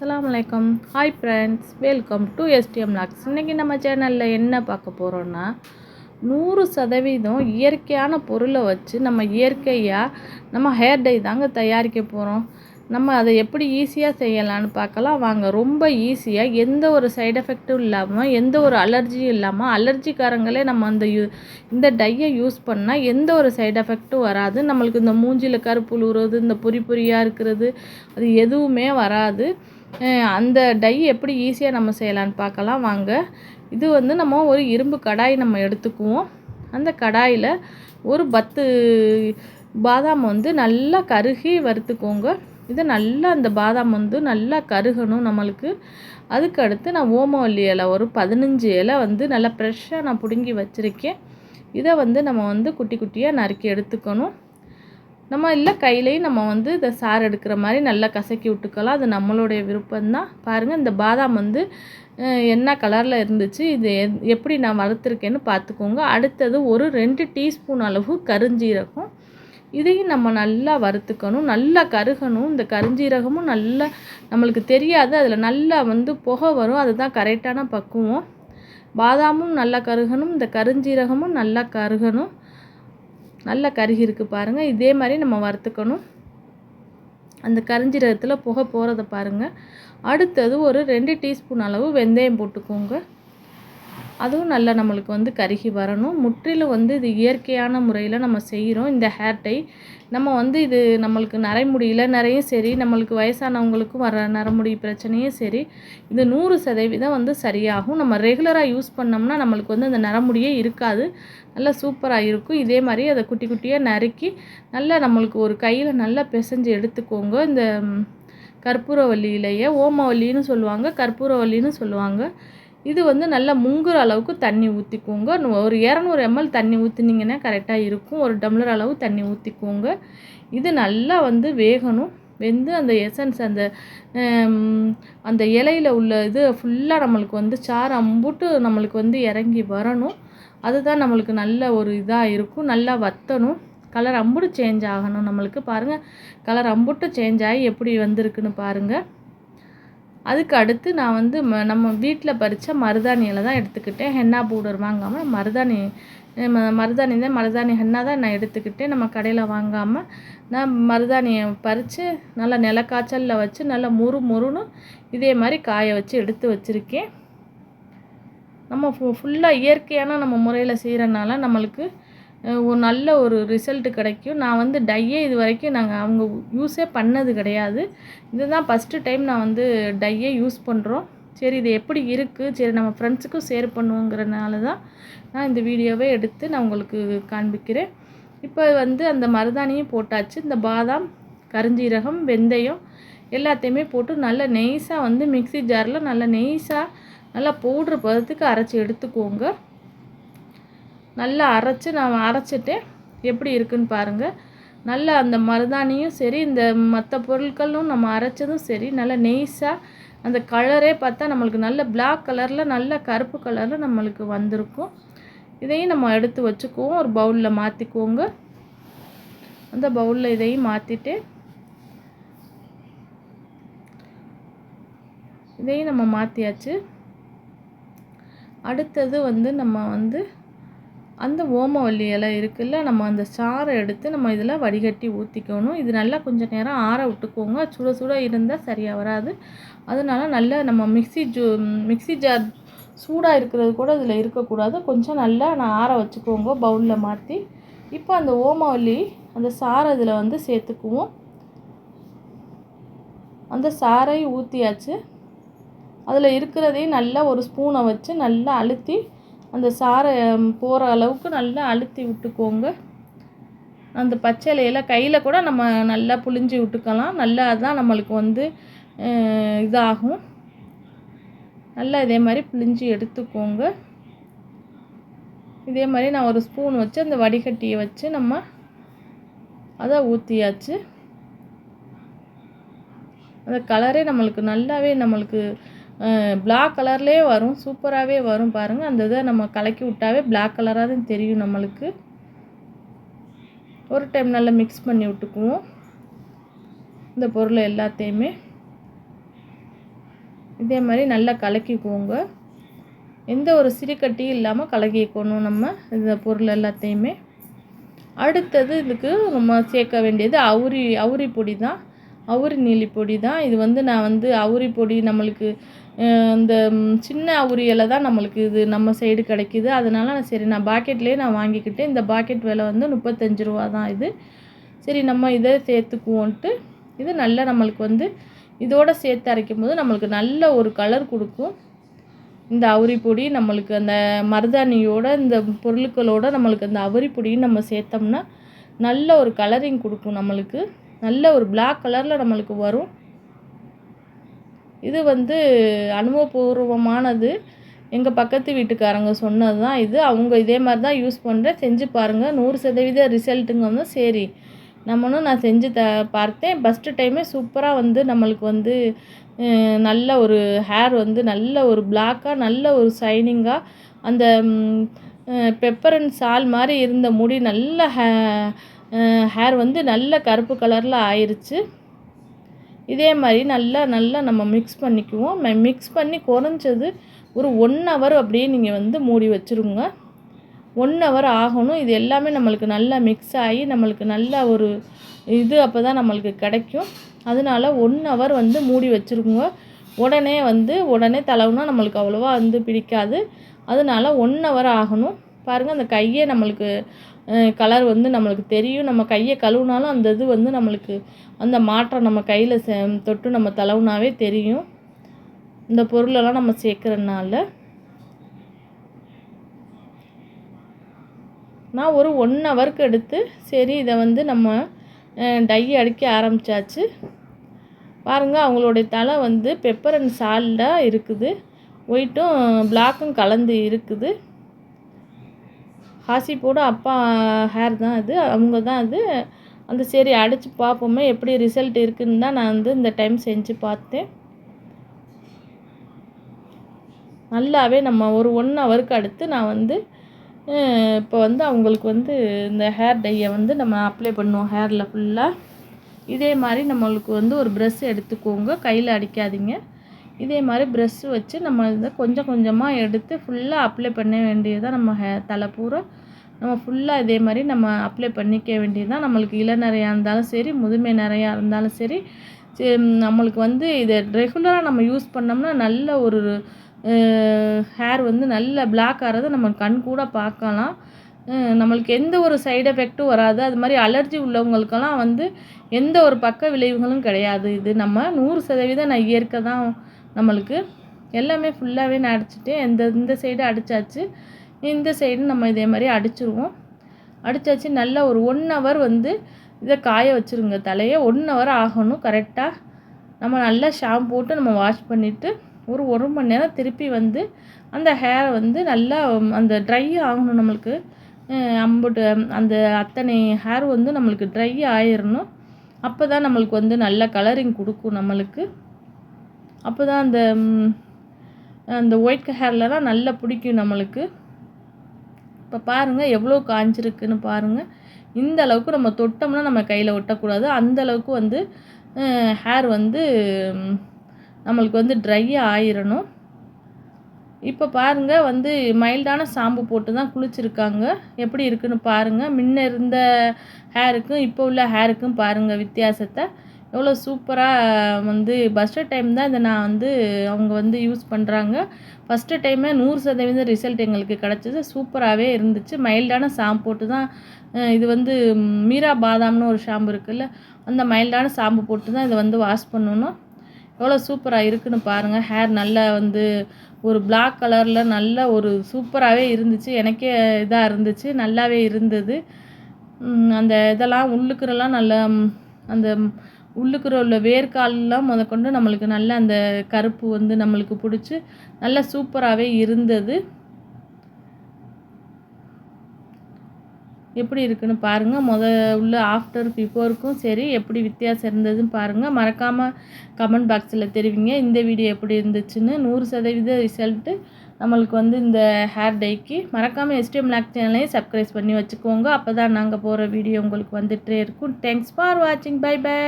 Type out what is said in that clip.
அஸ்ஸலாமு hi friends welcome to STM logs இன்றைக்கி நம்ம சேனலில் என்ன பார்க்க போகிறோன்னா நூறு சதவீதம் இயற்கையான பொருளை வச்சு நம்ம இயற்கையாக நம்ம ஹேர் டை தாங்க தயாரிக்க போகிறோம் நம்ம அதை எப்படி ஈஸியாக செய்யலான்னு பார்க்கலாம். வாங்க ரொம்ப ஈஸியாக எந்த ஒரு சைடு எஃபெக்ட்டும் இல்லாமல் எந்த ஒரு அலர்ஜியும் இல்லாமல் அலர்ஜிக்காரங்களே நம்ம அந்த யூ இந்த டையை யூஸ் பண்ணால் எந்த ஒரு சைடு எஃபெக்ட்டும் வராது. நம்மளுக்கு இந்த மூஞ்சியில் கருப்பு உழுவுறது இந்த பொறி பொறியாக இருக்கிறது அது எதுவுமே வராது. அந்த டை எப்படி ஈஸியாக நம்ம செய்யலான்னு பார்க்கலாம். வாங்க. இது வந்து நம்ம ஒரு இரும்பு கடாய் நம்ம எடுத்துக்குவோம். அந்த கடாயில் ஒரு பத்து பாதாம் வந்து நல்லா கருகி வறுத்துக்கோங்க. இது நல்லா அந்த பாதாம் வந்து நல்லா கருகணும் நம்மளுக்கு. அதுக்கு அடுத்து நான் ஓமவல்லி இலை ஒரு பதினஞ்சு இலை வந்து நல்லா ஃப்ரெஷ்ஷாக நான் பிடுங்கி வச்சுருக்கேன். இதை வந்து நம்ம வந்து குட்டி குட்டியாக நறுக்கி எடுத்துக்கணும். நம்ம இல்லை கையிலையும் நம்ம வந்து இந்த சாறு எடுக்கிற மாதிரி நல்லா கசக்கி விட்டுக்கலாம். அது நம்மளுடைய விருப்பம்தான். பாருங்கள் இந்த பாதாம் வந்து என்ன கலரில் இருந்துச்சு இது எப்படி நான் வறுத்துருக்கேன்னு பார்த்துக்கோங்க அடுத்தது ஒரு ரெண்டு டீஸ்பூன் அளவு கருஞ்சீரகம். இதையும் நம்ம நல்லா வறுத்துக்கணும். நல்லா கருகணும். இந்த கருஞ்சீரகமும் நல்லா நம்மளுக்கு தெரியாது. அதில் நல்லா வந்து புகை வரும். அதுதான் கரெக்டான பக்குவம். பாதாமும் நல்லா கருகணும். இந்த கருஞ்சீரகமும் நல்லா கருகணும். நல்லா கருகி இருக்கு பாருங்கள் இதே மாதிரி நம்ம வறுத்துக்கணும். அந்த கரிஞ்சீரகத்தில் புகை போகிறத பாருங்கள் அடுத்தது ஒரு ரெண்டு டீஸ்பூன் அளவு வெந்தயம் போட்டுக்கோங்க. அதுவும் நல்லா நம்மளுக்கு வந்து கருகி வரணும். முற்றிலும் வந்து இது இயற்கையான முறையில் நம்ம செய்கிறோம் இந்த ஹேர் டை நம்ம வந்து இது நம்மளுக்கு நரைமுடியில் நிறையும் சரி நம்மளுக்கு வயசானவங்களுக்கும் வர நரமுடி பிரச்சனையும் சரி இது நூறு சதவீதம் வந்து சரியாகும். நம்ம ரெகுலராக யூஸ் பண்ணோம்னா நம்மளுக்கு வந்து அந்த நரமுடியே இருக்காது. நல்லா சூப்பராக இருக்கும். இதே மாதிரி அதை குட்டி குட்டியாக நறுக்கி நல்லா நம்மளுக்கு ஒரு கையில் நல்லா பிசைஞ்சு எடுத்துக்கோங்க. இந்த கற்பூரவல்லியிலேயே ஓமவல்லின்னு சொல்லுவாங்க கற்பூரவல்லின்னு சொல்லுவாங்க. இது வந்து நல்லா முங்குற அளவுக்கு தண்ணி ஊற்றிக்கோங்க ஒரு இரநூறு எம்எல் தண்ணி ஊற்றினீங்கன்னா கரெக்டாக இருக்கும். ஒரு டம்ளர் அளவு தண்ணி ஊற்றிக்கோங்க இது நல்லா வந்து வேகணும். வெந்து அந்த எசன்ஸ் அந்த அந்த இலையில உள்ள இது ஃபுல்லாக நம்மளுக்கு வந்து சாறு அம்புட்டு நம்மளுக்கு வந்து இறங்கி வரணும். அதுதான் நம்மளுக்கு நல்ல ஒரு இதாக இருக்கும். நல்லா வத்தணும். கலர் அம்புட்டு சேஞ்ச் ஆகணும் நம்மளுக்கு. பாருங்கள் கலர் அம்புட்டு சேஞ்ச் ஆகி எப்படி வந்திருக்குன்னு பாருங்கள் அதுக்கு அடுத்து நான் வந்து ம நம்ம வீட்டில் பறித்த மருதாணி இலை தான் எடுத்துக்கிட்டேன். ஹென்னா பவுடர் வாங்காமல் மருதாணி ம- மருதாணி தான் மருதாணி ஹென்னா தான் நான் எடுத்துக்கிட்டேன். நம்ம கடையில் வாங்காமல் நான் மருதாணியை பறித்து நல்லா நிலக்காய்ச்சலில் வச்சு நல்லா முறு முறுன்னு இதே மாதிரி காய வச்சு எடுத்து வச்சுருக்கேன். நம்ம ஃபு ஃபுல்லாக இயற்கையான நம்ம முறையில் செய்கிறனால நம்மளுக்கு ஒரு நல்ல ஒரு ரிசல்ட்டு கிடைக்கும். நான் வந்து டையே இது வரைக்கும் நாங்கள் அவங்க யூஸே பண்ணது கிடையாது. இதுதான் ஃபஸ்ட்டு டைம் நான் வந்து டையே யூஸ் பண்ணுறோம் சரி இது எப்படி இருக்குது சரி நம்ம ஃப்ரெண்ட்ஸுக்கும் ஷேர் பண்ணுவோங்கிறனால தான் நான் இந்த வீடியோவே எடுத்து நான் உங்களுக்கு காண்பிக்கிறேன். இப்போ வந்து அந்த மருதாணியும் போட்டாச்சு. இந்த பாதாம் கருஞ்சீரகம் வெந்தயம் எல்லாத்தையுமே போட்டு நல்லா நெய்ஸாக வந்து மிக்ஸி ஜாரில் நல்லா நெய்ஸாக நல்லா பவுட்ரு பதத்துக்கு அரைச்சி எடுத்துக்கோங்க. நல்லா அரைச்சி நான் அரைச்சிட்டு எப்படி இருக்குன்னு பாருங்கள் நல்லா அந்த மருதாணியும் சரி இந்த மற்ற பொருட்களும் நம்ம அரைச்சதும் சரி நல்லா நெய்ஸாக அந்த கலரே பார்த்தா நம்மளுக்கு நல்ல பிளாக் கலரில் நல்ல கருப்பு கலரில் நம்மளுக்கு வந்திருக்கும். இதையும் நம்ம எடுத்து வச்சுக்குவோம். ஒரு பவுலில் மாற்றிக்குவோங்க அந்த பவுலில் இதையும் மாற்றிட்டு இதையும் நம்ம மாற்றியாச்சு அடுத்தது வந்து நம்ம வந்து அந்த ஓமவல்லி இலை இருக்குல்ல நம்ம அந்த சாறை எடுத்து நம்ம இதில் வடிகட்டி ஊற்றிக்கணும் இது நல்லா கொஞ்சம் நேரம் ஆற விட்டுக்கோங்க. சுட சுட இருந்தால் சரியாக வராது. அதனால நல்லா நம்ம மிக்ஸி ஜூ மிக்ஸி ஜார் சூடாக இருக்கிறது கூட இதில் இருக்கக்கூடாது. கொஞ்சம் நல்லா நான் ஆற வச்சுக்கோங்க பவுலில் மாற்றி இப்போ அந்த ஓமவல்லி அந்த சாறை இதில் வந்து சேர்த்துக்குவோம். அந்த சாறை ஊற்றியாச்சு அதில் இருக்கிறதையும் நல்லா ஒரு ஸ்பூனை வச்சு நல்லா அழுத்தி அந்த சாறை போகிற அளவுக்கு நல்லா அழுத்தி விட்டுக்கோங்க. அந்த பச்சை இலையில கையில் கூட நம்ம நல்லா புழிஞ்சு விட்டுக்கலாம். நல்லா அதுதான் நம்மளுக்கு வந்து இதாகும். நல்லா இதே மாதிரி புழிஞ்சு எடுத்துக்கோங்க. இதே மாதிரி நான் ஒரு ஸ்பூன் வச்சு அந்த வடிகட்டியை வச்சு நம்ம அதை ஊற்றியாச்சு அந்த கலரே நம்மளுக்கு நல்லாவே நம்மளுக்கு பிளாக் கலர்லேயே வரும் சூப்பராகவே வரும் பாருங்கள் அந்த இதை நம்ம கலக்கி விட்டாவே பிளாக் கலராக தான் தெரியும் நம்மளுக்கு. ஒரு டைம் நல்லா மிக்ஸ் பண்ணி விட்டுக்குவோம். இந்த பொருளை எல்லாத்தையுமே. இதே மாதிரி நல்லா கலக்கிக்குவோங்க எந்த ஒரு சிறுகட்டியும் இல்லாமல் கலக்கிக்கணும் நம்ம இந்த பொருள் எல்லாத்தையுமே. அடுத்தது இதுக்கு நம்ம சேர்க்க வேண்டியது அவுரி அவுரி பொடி தான். அவுரி நீலி பொடி தான். இது வந்து நான் வந்து அவுரி பொடி நம்மளுக்கு இந்த சின்ன அவுரியில் தான் நம்மளுக்கு இது நம்ம சைடு கிடைக்கிது. அதனால் நான் சரி நான் பாக்கெட்லேயே நான் வாங்கிக்கிட்டேன். இந்த பாக்கெட் விலை வந்து முப்பத்தஞ்சு ரூபா தான் இது. சரி நம்ம இதை சேர்த்துக்குவோன்ட்டு. இது நல்லா நம்மளுக்கு வந்து இதோடு சேர்த்து அரைக்கும் போது நம்மளுக்கு நல்ல ஒரு கலர் கொடுக்கும். இந்த அவுரி பொடி நம்மளுக்கு அந்த மருதாணியோட இந்த பொருட்களோட நம்மளுக்கு அந்த அவுரி பொடியும் நம்ம சேர்த்தோம்னா நல்ல ஒரு கலரிங் கொடுக்கும் நம்மளுக்கு. நல்ல ஒரு பிளாக் கலரில் நம்மளுக்கு வரும். இது வந்து அனுபவபூர்வமானது. எங்கள் பக்கத்து வீட்டுக்காரங்க சொன்னது தான் இது. அவங்க இதே மாதிரி தான் யூஸ் பண்ணுறேன் செஞ்சு பாருங்கள் நூறு சதவீத ரிசல்ட்டுங்க வந்து சரி. நம்மளும் நான் செஞ்சு த பார்த்தேன். ஃபஸ்ட்டு டைமே சூப்பராக வந்து நம்மளுக்கு வந்து நல்ல ஒரு ஹேர் வந்து நல்ல ஒரு பிளாக்காக நல்ல ஒரு ஷைனிங்காக அந்த பெப்பர் அண்ட் சால் மாதிரி இருந்த முடி நல்ல ஹே ஹேர் வந்து நல்ல கருப்பு கலரில் ஆயிடுச்சு இதே மாதிரி நல்லா நல்லா நம்ம மிக்ஸ் பண்ணிக்குவோம். மிக்ஸ் பண்ணி குறைஞ்சது ஒரு ஒன் ஹவர் அப்படியே நீங்கள் வந்து மூடி வச்சுருங்க. ஒன் ஹவர் ஆகணும். இது எல்லாமே நம்மளுக்கு நல்லா மிக்ஸ் ஆகி நம்மளுக்கு நல்ல ஒரு இது அப்போ தான் நம்மளுக்கு கிடைக்கும். அதனால ஒன் ஹவர் வந்து மூடி வச்சுருங்க. உடனே வந்து உடனே தலவுனா நம்மளுக்கு அவ்வளோவா வந்து பிடிக்காது. அதனால ஒன் ஹவர் ஆகணும். பாருங்கள் அந்த கையை நம்மளுக்கு கலர் வந்து நம்மளுக்கு தெரியும். நம்ம கையை கழுவுனாலும் அந்த இது வந்து நம்மளுக்கு அந்த மாற்றம் நம்ம கையில் தொட்டு நம்ம தலவுனாவே தெரியும். இந்த பொருளெல்லாம் நம்ம சேர்க்குறதுனால. நான் ஒரு ஒன் ஹவருக்கு எடுத்து சரி இதை வந்து நம்ம டை அடிக்க ஆரம்பித்தாச்சு பாருங்கள் அவங்களுடைய தலை வந்து பெப்பர் அண்ட் சால்டாக இருக்குது. ஒயிட்டும் பிளாக்கும் கலந்து இருக்குது. ஹாசிப்போட அப்பா ஹேர் தான் அது. அவங்க தான் அது. அந்த சரி அடித்து பார்ப்போமே எப்படி ரிசல்ட் இருக்குதுன்னு தான் நான் வந்து இந்த டைம் செஞ்சு பார்த்தேன். நல்லாவே நம்ம ஒரு ஒன் ஹவருக்கு அடுத்து நான் வந்து இப்போ வந்து அவங்களுக்கு வந்து இந்த ஹேர் டையை வந்து நம்ம அப்ளை பண்ணுவோம் ஹேரில் ஃபுல்லாக இதே மாதிரி நம்மளுக்கு வந்து ஒரு ப்ரெஷ் எடுத்துக்கோங்க. கையில் அடிக்காதீங்க. இதே மாதிரி ப்ரெஷ்ஷு வச்சு நம்ம இதை கொஞ்சம் கொஞ்சமாக எடுத்து ஃபுல்லாக அப்ளை பண்ண வேண்டியதாக நம்ம ஹே தலை பூரா நம்ம ஃபுல்லாக இதே மாதிரி நம்ம அப்ளை பண்ணிக்க வேண்டியதுதான். நம்மளுக்கு இள நிறையா இருந்தாலும் சரி முதுமை நிறையா இருந்தாலும் சரி நம்மளுக்கு வந்து இதை ரெகுலராக நம்ம யூஸ் பண்ணோம்னா நல்ல ஒரு ஹேர் வந்து நல்ல பிளாக் ஆகிறத நம்ம கண் கூட பார்க்கலாம். நம்மளுக்கு எந்த ஒரு சைடு எஃபெக்ட்டும் வராது. அது மாதிரி அலர்ஜி உள்ளவங்களுக்கெல்லாம் வந்து எந்த ஒரு பக்க விளைவுகளும் கிடையாது. இது நம்ம நூறு சதவீதம் நான் இயற்கை தான் நம்மளுக்கு. எல்லாமே ஃபுல்லாகவே நான் அடிச்சுட்டேன். இந்த இந்த சைடு அடித்தாச்சு இந்த சைடு நம்ம இதே மாதிரி அடிச்சிருவோம். அடித்தாச்சு நல்லா ஒரு ஒன் ஹவர் வந்து இதை காய வச்சுருங்க. தலையை ஒன் ஹவர் ஆகணும். கரெக்டாக நம்ம நல்லா ஷாம்பு போட்டு நம்ம வாஷ் பண்ணிவிட்டு ஒரு ஒரு மணி நேரம் திருப்பி வந்து அந்த ஹேரை வந்து நல்லா அந்த ட்ரை ஆகணும் நம்மளுக்கு. அம்புட்டு அந்த அத்தனை ஹேர் வந்து நம்மளுக்கு ட்ரை ஆயிடணும் அப்போ தான் நம்மளுக்கு வந்து நல்ல கலரிங் கொடுக்கும் நம்மளுக்கு. அப்போ தான் அந்த அந்த ஒயிட் ஹேர்லலாம் நல்லா பிடிக்கும் நம்மளுக்கு. இப்போ பாருங்கள் எவ்வளோ காஞ்சிருக்குன்னு பாருங்கள் இந்த அளவுக்கு நம்ம தொட்டோம்னா நம்ம கையில் ஒட்டக்கூடாது. அந்த அளவுக்கு வந்து ஹேர் வந்து நம்மளுக்கு வந்து ட்ரையாக ஆயிடணும் இப்போ பாருங்கள் வந்து மைல்டான சாம்பு போட்டு தான் குளிச்சிருக்காங்க. எப்படி இருக்குன்னு பாருங்கள் முன்ன இருந்த ஹேருக்கும் இப்போ உள்ள ஹேருக்கும் பாருங்கள் வித்தியாசத்தை. எவ்வளோ சூப்பராக வந்து ஃபஸ்ட்டு டைம் தான் இதை நான் வந்து அவங்க வந்து யூஸ் பண்ணுறாங்க ஃபஸ்ட்டு டைமே நூறு சதவீதம் ரிசல்ட் எங்களுக்கு கிடச்சிது. சூப்பராகவே இருந்துச்சு. மைல்டான ஷாம்பு போட்டு தான் இது வந்து மீரா பாதாம்னு ஒரு ஷாம்பு இருக்குல்ல அந்த மைல்டான ஷாம்பு போட்டு தான் இதை வந்து வாஷ் பண்ணணும். எவ்வளோ சூப்பராக இருக்குன்னு பாருங்கள் ஹேர் நல்லா வந்து ஒரு பிளாக் கலரில் நல்ல ஒரு சூப்பராகவே இருந்துச்சு. எனக்கே இதாக இருந்துச்சு. நல்லாவே இருந்தது. அந்த இதெல்லாம் உள்ளுக்குறலாம் நல்லா அந்த உள்ளுக்குற உள்ள வேர்க்கால்லாம் முதற்கொண்டு நம்மளுக்கு நல்ல அந்த கருப்பு வந்து நம்மளுக்கு பிடிச்சி நல்லா சூப்பராகவே இருந்தது. எப்படி இருக்குன்னு பாருங்கள் முத உள்ள ஆஃப்டர் பிஃபோருக்கும் சரி எப்படி வித்தியாசம் இருந்ததுன்னு பாருங்கள் மறக்காமல் கமெண்ட் பாக்ஸில் தெரிவிங்க. இந்த வீடியோ எப்படி இருந்துச்சுன்னு நூறு சதவீத ரிசல்ட்டு நம்மளுக்கு வந்து இந்த ஹேர் டைக்கு மறக்காமல் எஸ்டிஎம் லாக் சேனலையும் சப்ஸ்கிரைப் பண்ணி வச்சுக்கோங்க. அப்போ தான் நாங்கள் போகிற வீடியோ உங்களுக்கு வந்துகிட்டே இருக்கும். தேங்க்ஸ் ஃபார் வாட்சிங் பை பை